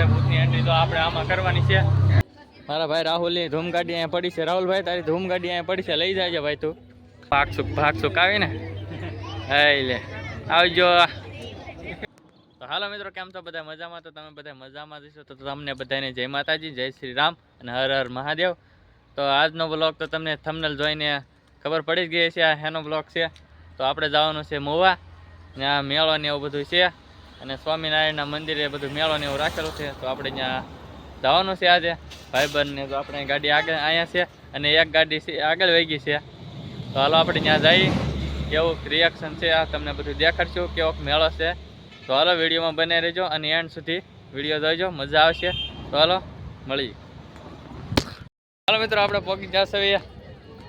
આપણે ભૂતની એન્ટ્રી તો આપણે આમાં કરવાની છે. મારા ભાઈ રાહુલની ધૂમ અહીંયા પડી છે. રાહુલભાઈ તારી ધૂમ ગાડી અહીંયા પડી છે. લઈ જાય ભાઈ તું. ભાગસુક ભાગસુક આવી ને? હઈ લે. આવજો. હાલો મિત્રો, કેમ છો બધા મજામાં? તો તમે બધા મજામાં જશો તો તમને બધાને જય માતાજી, જય શ્રી રામ અને હર હર મહાદેવ. તો આજનો બ્લોગ તો તમને થમનલ જોઈને ખબર પડી જ ગઈ છે આ હેનો બ્લોગ છે. તો આપણે જવાનું છે મોવા. ત્યાં મેળો ને એવું બધું છે. અને સ્વામિનારાયણના મંદિરે બધું મેળો ને એવું રાખેલું છે. તો આપણે ત્યાં જવાનું છે આજે. ભાઈબંધને તો આપણે ગાડી આગળ અહીંયા છે અને એક ગાડી આગળ વહી છે. તો હાલો આપણે ત્યાં જઈએ કેવું રિએક્શન છે આ તમને બધું દેખાડશું, કેવો મેળો છે. તો હાલો વિડીયોમાં બને રહેજો અને એન્ડ સુધી વીડિયો જોઈજો મજા આવશે. તો હાલો મળી હાલો મિત્રો, આપણે પગી જશે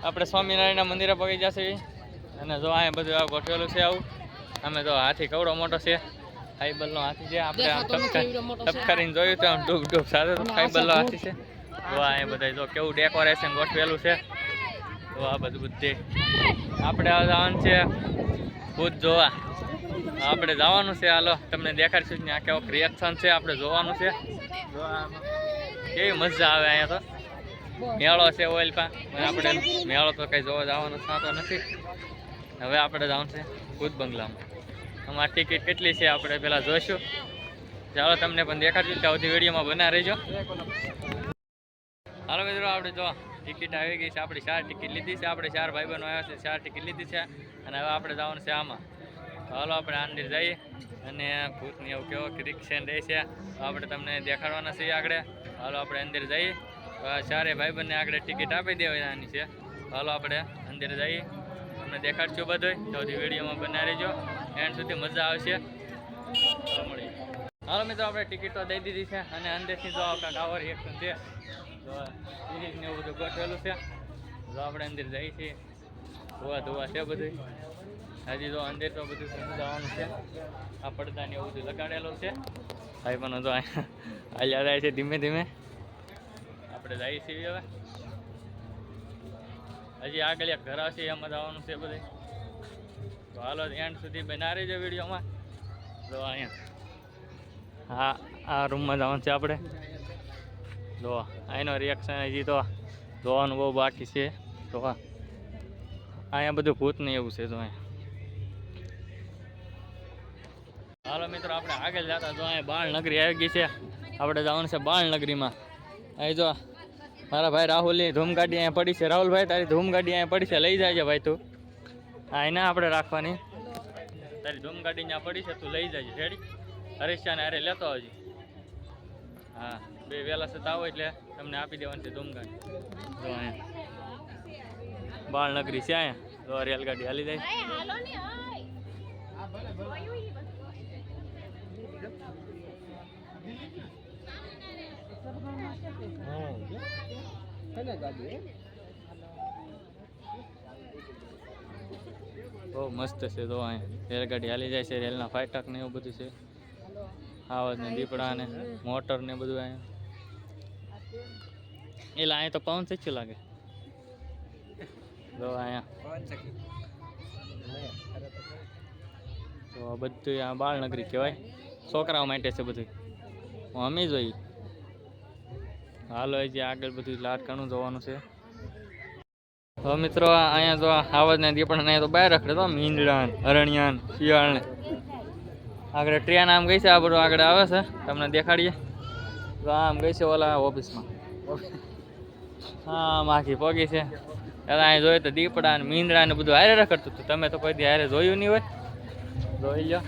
આપણે સ્વામિનારાયણના મંદિરે પગી જશે અને જો અહીંયા બધું આ ગોઠવેલું છે આવું, અમે તો હાથી કવડો મોટો છે. ફાઈબલનો હાથી છે આપણે આમ ટપકા ટપકારીને જોયું તો આમ ડૂબ ડૂબ સાથે તો ફાઈબલનો હાથી છે. તો આ બધા જો કેવું ડેકોરેશન ગોઠવેલું છે. તો આ બધું બધે. આપણે જવાનું છે ભૂત જોવા. આપણે જવાનું છે હાલો તમને દેખાડશું ને આ કેવો રિએક્શન છે આપણે જોવાનું છે. કેવી મજા આવે અહીંયા તો. મેળો છે ઓઇલ પા. આપણે મેળો તો કઈ જોવા જવાનો થતો નથી. હવે આપણે જવાનું છે ભૂત બંગલામાં. અમારી ટિકિટ કેટલી છે આપણે પેલા જોઈશું. ચાલો તમને પણ દેખાડશું ત્યાં સુધી વિડીયોમાં બના રહેજો. હાલો મિત્રો, આપણે જો ટિકિટ આવી ગઈ છે, આપણી ચાર ટિકિટ લીધી છે. આપણે ચાર ભાઈ બહેનો આવ્યા છે, ચાર ટિકિટ લીધી છે. અને હવે આપણે જવાનું છે આમાં. હાલો, આપણે આ અંદર જઈએ. અને ભૂતની એવું કેવો રિક્ષન રહે છે. આપણે તમને દેખાડવાના છીએ આગળ. હાલો, આપણે અંદર જઈએ. ચારે ભાઈ બંને આગળ ટિકિટ આપી દેવાની છે. હાલો, આપણે અંદર જઈએ. તમને દેખાડશું બધું તો વિડીયોમાં બના રહેજો. એન્ડ સુધી મજા આવશે. હાલો મિત્રો, આપણે ટિકિટ તો દઈ દીધી છે અને અંદરથી જો કાંઈક ટાવર રિએક્શન છે તો સિરીઝ એવું બધું ગોઠવેલું છે, જો આપણે અંદર જઈએ છીએ. ધોવા ધોવા છે બધું હજી તો અંદર તો બધું સમજાવવાનું છે. આ પડદાને એવું બધું લગાડેલું છે. ભાઈ પણ તો હાલ્યા જાય છે ધીમે ધીમે. આપણે જઈએ છીએ હવે. હજી આગળ એક ઘર આવશે એમાં જવાનું છે બધું હાલો એન્ડ સુધી બના રહીજો વિડીયોમાં. જો અહીંયા. હા, આ રૂમમાં જવાનું છે આપણે. જો અહીંનો રિએક્શન હજી તો જોવાનું બહુ બાકી છે. તો આ અહીંયા બધું ભૂત નહીં એવું છે, જો અહીંયા. હાલો મિત્રો, આપણે આગળ જતા જો અહીંયા બાળનગરી આવી ગઈ છે. આપણે જવાનું છે બાળનગરીમાં અહીં જો, મારા ભાઈ રાહુલની ધૂમ ગાડી અહીંયા પડી છે. રાહુલભાઈ, તારી ધૂમ ગાડી અહીંયા પડી છે. લઈ જાય છે ભાઈ તું. હા ના આપણે રાખવાની. તારી ધૂમ ગાડી ત્યાં પડી છે તું લઈ જાય રેડી હરીશને અરે લેતો આવજે. હા બે વહેલા સતા આવો એટલે તમને આપી દેવાની છે ધૂમ ગાડી. જો અહીંયા. બાળનગરી છે અહીંયા. તો રેલગાડી હાલી જાય. બહુ મસ્ત છે તો અહીંયા રેલગાડી હાલી જાય છે રેલના ફાટક ને એવું બધું છે. આવાજ ને દીપડા ને મોટર ને બધું અહીંયા એટલે અહીંયા તો પવન સચ્યું લાગે. તો અહીંયા. તો બધું આ બાળનગરી કહેવાય. છોકરાઓ માટે છે બધું. અમે જોઈ હાલો હજી આગળ બધું લાટકાણું જોવાનું છે. હવે મિત્રો અહીંયા તો આવાજ ને ને અહીંયા તો બહાર રખડે તો મીંદડા હરણિયાન શિયાળ ને આગળ ટ્રેન આમ ગઈ છે, આ બધું આગળ આવે છે. તમને દેખાડીએ. તો આમ ગઈ છે ઓલા ઓફિસમાં. હા માખી પોગી છે. એટલે અહીંયા જોઈએ તો દીપડા ને મીંદડા ને બધું હારે રખડતું હતું. તમે તો કોઈ દી હારે જોયું નહીં હોય. જોઈ લો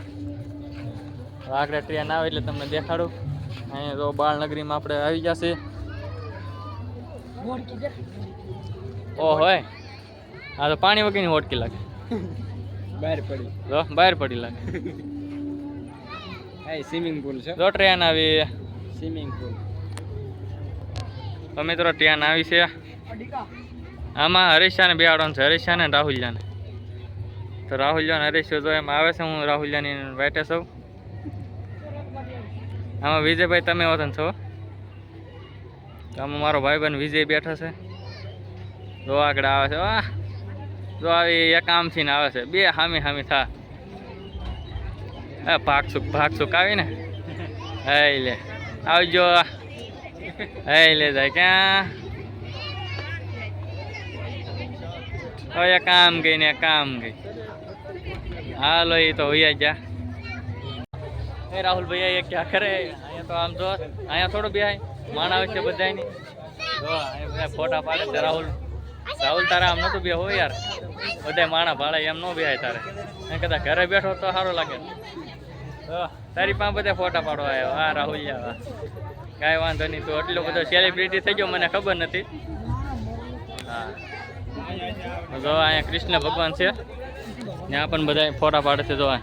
આગળ ટ્રેન આવે એટલે તમને દેખાડું. અહીંયા તો બાળનગરીમાં આપણે આવી જશે ઓ હોય. હા તો પાણી વગરની હોટકી લાગે. બહાર પડી. જો બહાર પડી લાગે. હા સ્વિમિંગ પુલ છે. જો ટ્રેન આવી. સ્વિમિંગ પુલ તો મિત્રો ટ્રેન આવી છે. આમાં હરીશાને બેહાડવાનું છે. હરીશાને ને રાહુલજાને. તો રાહુલજાન હરીશ જો એમાં આવે છે હું રાહુલજાની વાઇટે છું આમાં વિજયભાઈ તમે વતન છો? આમાં મારો ભાઈબંધ વિજય બેઠો છે. જો આગળ આવે છે. વાહ! જો આવી એક આમથી આવે છે. બે હામી હામી થા. એ ભાગસુક ભાગસુક આવી ને? હે લે. આવજો. હે લે જાય. ક્યાં? હવે કામ ગઈ ને કામ ગઈ. હાલો એ તો હોય ગયા. રાહુલ ભાઈ એ ક્યાં કરે? અહીંયા તો આમ જો, અહીંયા થોડું બેહાય. માણ આવે છે બધાની ફોટા પાડે છે રાહુલ. રાહુલ તારે આમ નતું બે હોય યાર. બધા માણા ભાડે એમ ન બેહાય તારે. એમ કદાચ ઘરે બેઠો તો સારું લાગે. તારી પાસે બધા ફોટા પાડવા આવ્યો. હા રાહુલ વાહ કાંઈ વાંધો નહીં તું એટલો બધો સેલિબ્રિટી થઈ ગયો મને ખબર નથી. હા. જો અહીંયા કૃષ્ણ ભગવાન છે. ત્યાં પણ બધા ફોટા પાડે છે જો આ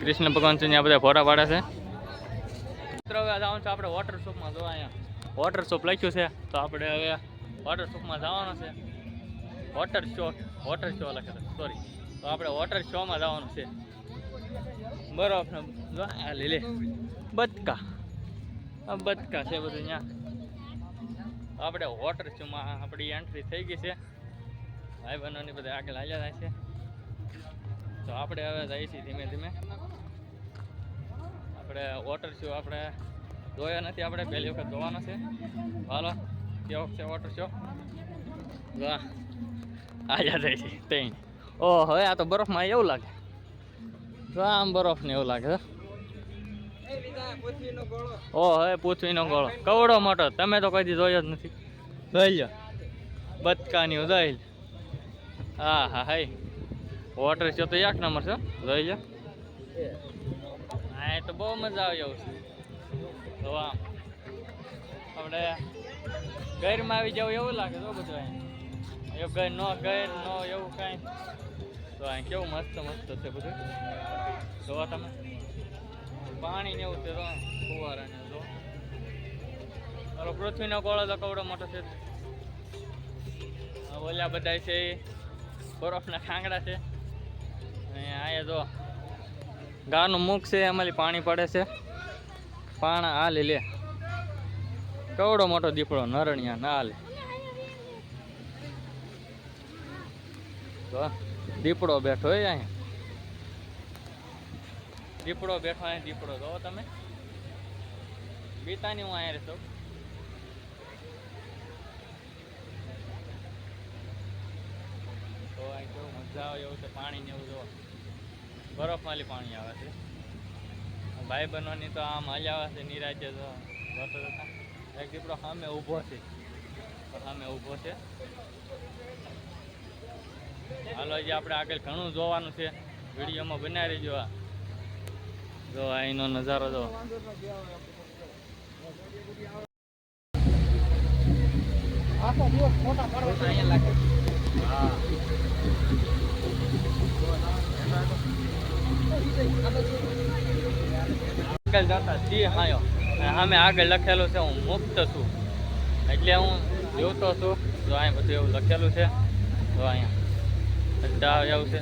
કૃષ્ણ ભગવાન છે ત્યાં બધા ફોટા પાડે છે. જવાનું છે. આપણે વોટર શોપમાં જોવા અહીંયા. વોટર શોપ લખ્યું છે. તો આપણે હવે વોટર શોપમાં જવાનું છે. વોટર શો વોટર શો લખે છે. સોરી તો આપણે વોટર શોમાં જવાનું છે. બરાબર. લીલે બતકા. આ બતકા છે બધું અહીંયા. આપણે વોટર શોમાં આપણી એન્ટ્રી થઈ ગઈ છે. ભાઈ બહેનોની બધા આગળ હાલ્યા થાય છે. તો આપણે હવે જઈએ છીએ ધીમે ધીમે. આપણે વોટર શો આપણે જોયા નથી, આપણે પહેલી વખત જોવાનો છે. હાલો, કેવો છે વોટર શો વાહ, આજા જાય છે, ત્રણ. ઓ, હવે આ તો બરફમાં એવું લાગે. જો આમ બરફ ને એવું લાગે. ઓ, હવે પૃથ્વીનો ગોળો. કવડો મોટો, તમે તો કદી જોયો જ નથી. જોઈ લો બચકાની જોઈ હા હા, હાય. વોટર શો તો એક નંબર છે. જોઈ લો હા, એ તો બહુ મજા આવી એવું છે. તો આમ, આપણે ગૈરમાં આવી જવું એવું લાગે તો બધું અહીં. એવું ગઈ નો ગઈ નો એવું કાંઈ. તો અહીં કેવું મસ્ત મસ્ત છે બધું. જોવા તમે. પાણી ને એવું છે તો ફુવારા ને જો. મારો પૃથ્વીનો ગોળો તો કવડો મોટો છે. ઓલા બધા છે એ બરફના ખાંગડા છે. અહીંયા અહીંયા જો. ગાનું મુખ છે, એમાંથી પાણી પડે છે. પાણા આ લે. કવડો મોટો દીપડો, નરણિયા ના લે તો દીપડો બેઠો હોય અહીંયા. દીપડો બેઠો અહીંયા, દીપડો જો તમે. બીતાની હું અહીંયા રહેતો તો અહીં કેવું મજા આવે એવું છે, પાણી ને એવું જો બરફમાંથી પાણી આવે છે. ભાઈ બનવાની તો આમ આવે છે નિરાજે તો એક દીપડો સામે ઊભો છે. સામે ઊભો છે. હાલો, હજી આપણે આગળ ઘણું જોવાનું છે. વિડીયોમાં બનાવી આ. જો આ એનો નજારો જો. આગળ જતા સિંહ હાયો. સામે આગળ લખેલું છે, હું મુક્ત છું. એટલે હું જોતો છું. જો અહીં બધું એવું લખેલું છે જો અહીંયા એવું છે.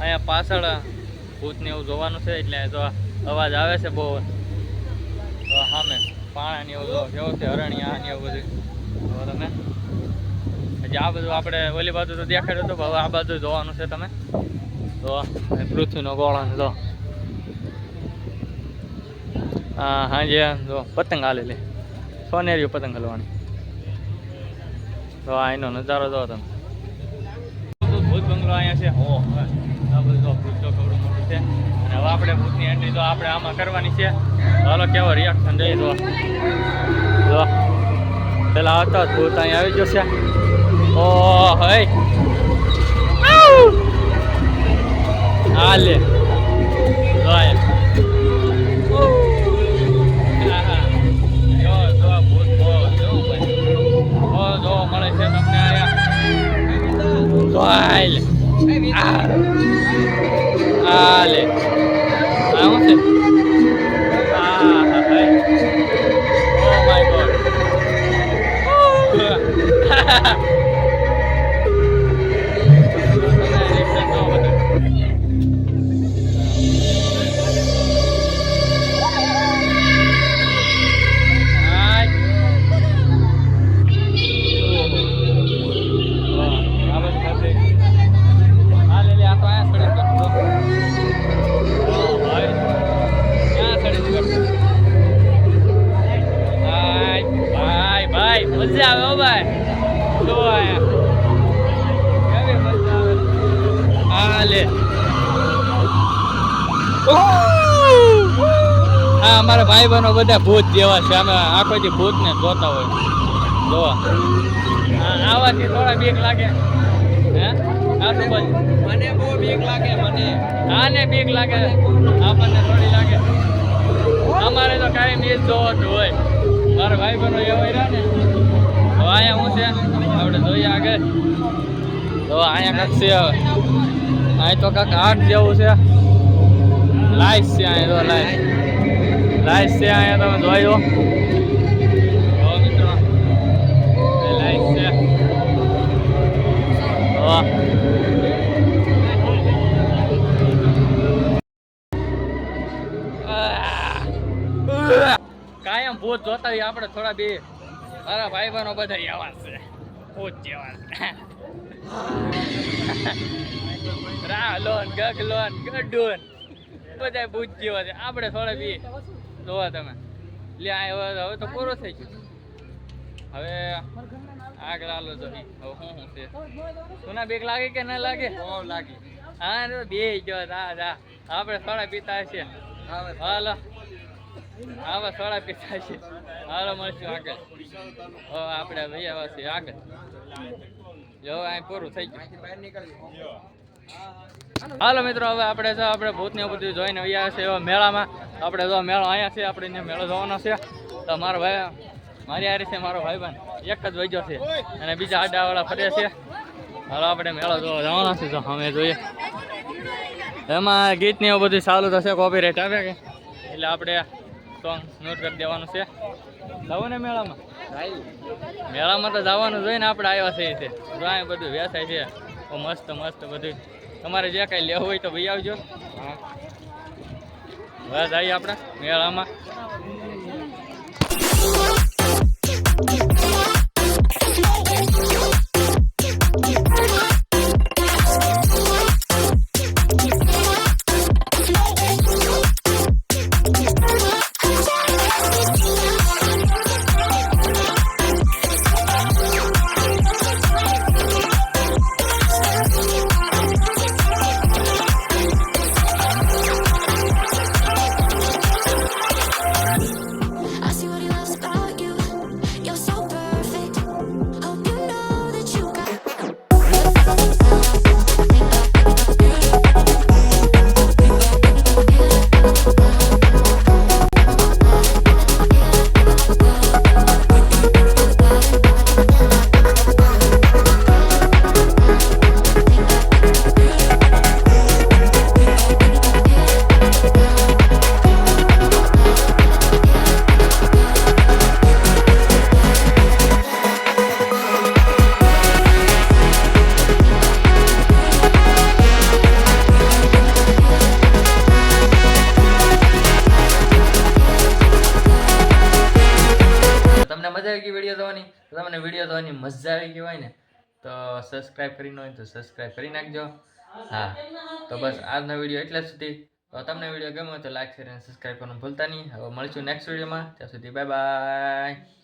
અહીંયા પાછળ ભૂતને એવું જોવાનું છે, એટલે જો અવાજ આવે છે બહુ. તો સામે પાણા એવું જો, કેવું છે હરણિયા ને એવું બધું. જો તમે પછી આ બધું આપણે ઓલી બાજુ તો દેખાડ્યું હતું આ બાજુ જોવાનું છે તમે. તો પૃથ્વીનો ગોળો જો. હા હાજે જો પતંગ હાલેલી સોનેરીઓ પતંગ હલવાની. તો આ એનો નજારો જો તમે. ભૂત બંગલો અહીંયા છે. હો. આ બધું ભૂત જો કવડું મોટું છે. અને હવે આપણે ભૂતની એન્ટ્રી તો આપણે આમાં કરવાની છે. ચાલો કેવો રિએક્શન રહી જો જો, પેલા આવતા ભૂત અહીંયા આવી ગયો છે. ઓ હા. હાલે. જો અહીંયા તો આય હા અમારા ભાઈ બહેનો બધા ભૂત જેવા છે. અમે આખો દી ભૂત ને જોતા હોય. જો. હા, આવાથી થોડા બીક લાગે. હે? મને બહુ બીક લાગે મને. આને બીક લાગે? આપણને થોડી લાગે. અમારે તો કાંઈ બીજ જોવાતું હોય. મારા ભાઈ બહેનો એવા રહ્યા ને. હવે અહીંયા હું છે? આપણે જોઈએ આગળ. તો અહીંયા કાંક છે હવે. અહીં તો કાંક આઠ જેવું છે. લાઈટ છે અહીંયા તો લાઈટ લાઈટ છે અહીંયા, તમે જોઈ લો. લાઈટ છે. કાયમ ભૂત જોતા હોય, આપણે થોડા બે મારા ભાઈ બહેનો બધા એવા છે. ભૂત જેવા છે. રાલોન ગગલોન ગડુન. બધા ભૂત જેવા છે. આપણે થોડા બી જોવા તમે. લે આ હવે તો પૂરો થઈ ગયો. હવે આગળ લાલો તો હવે શું શું છે? સુના બેગ લાગે કે ના લાગે? બહુ લાગે. હા બે જો દા દા આપણે થોડા પીતા છે હાલો. આવા સોડા પીતા છે હાલો મળશું આગળ. હવે આપણે ભાઈ આવા છીએ આગળ. જો અહીં પૂરું થઈ ગયું. હાલો મિત્રો હવે આપણે આપણે ભૂત ને બધું જોઈને આવ્યા છે એવા મેળામાં. આપણે તો મેળો અહીંયા છે, આપણે મેળો જવાનો છે. તો મારો ભાઈ, મારી હારી છે મારો ભાઈ બહેન એક જ વૈજો છે અને બીજા આડાવાળા ફરે છે. હાલો, આપણે મેળો જોવા જવાનો છે. તો અમે જોઈએ. એમાં ગીત ને એવું બધું ચાલુ થશે રેટ આવે કે? એટલે આપણે સોંગ નોટ કરી દેવાનું છે. જવું ને મેળામાં. મેળામાં તો જવાનું જોઈએ ને, આપણે આવ્યા છીએ તે જો બધું વેસાય છે. મસ્ત મસ્ત બધું. તમારે જે કાંઈ લેવું હોય તો ભાઈ આવજો. હા આવી આપણે મેળામાં. જોવાની મજા આવી ગઈ હોય ને, તો સબસ્ક્રાઇબ કરી ન હોય તો સબસ્ક્રાઇબ કરી નાખજો. હા, તો બસ આજનો વીડિયો એટલા સુધી. તો તમને વીડિયો ગમ્યો તો લાઈક શેર અને સબસ્ક્રાઇબ કરવાનું ભૂલતા નહીં. હવે મળીશું નેક્સ્ટ વિડીયોમાં ત્યાં સુધી બાય બાય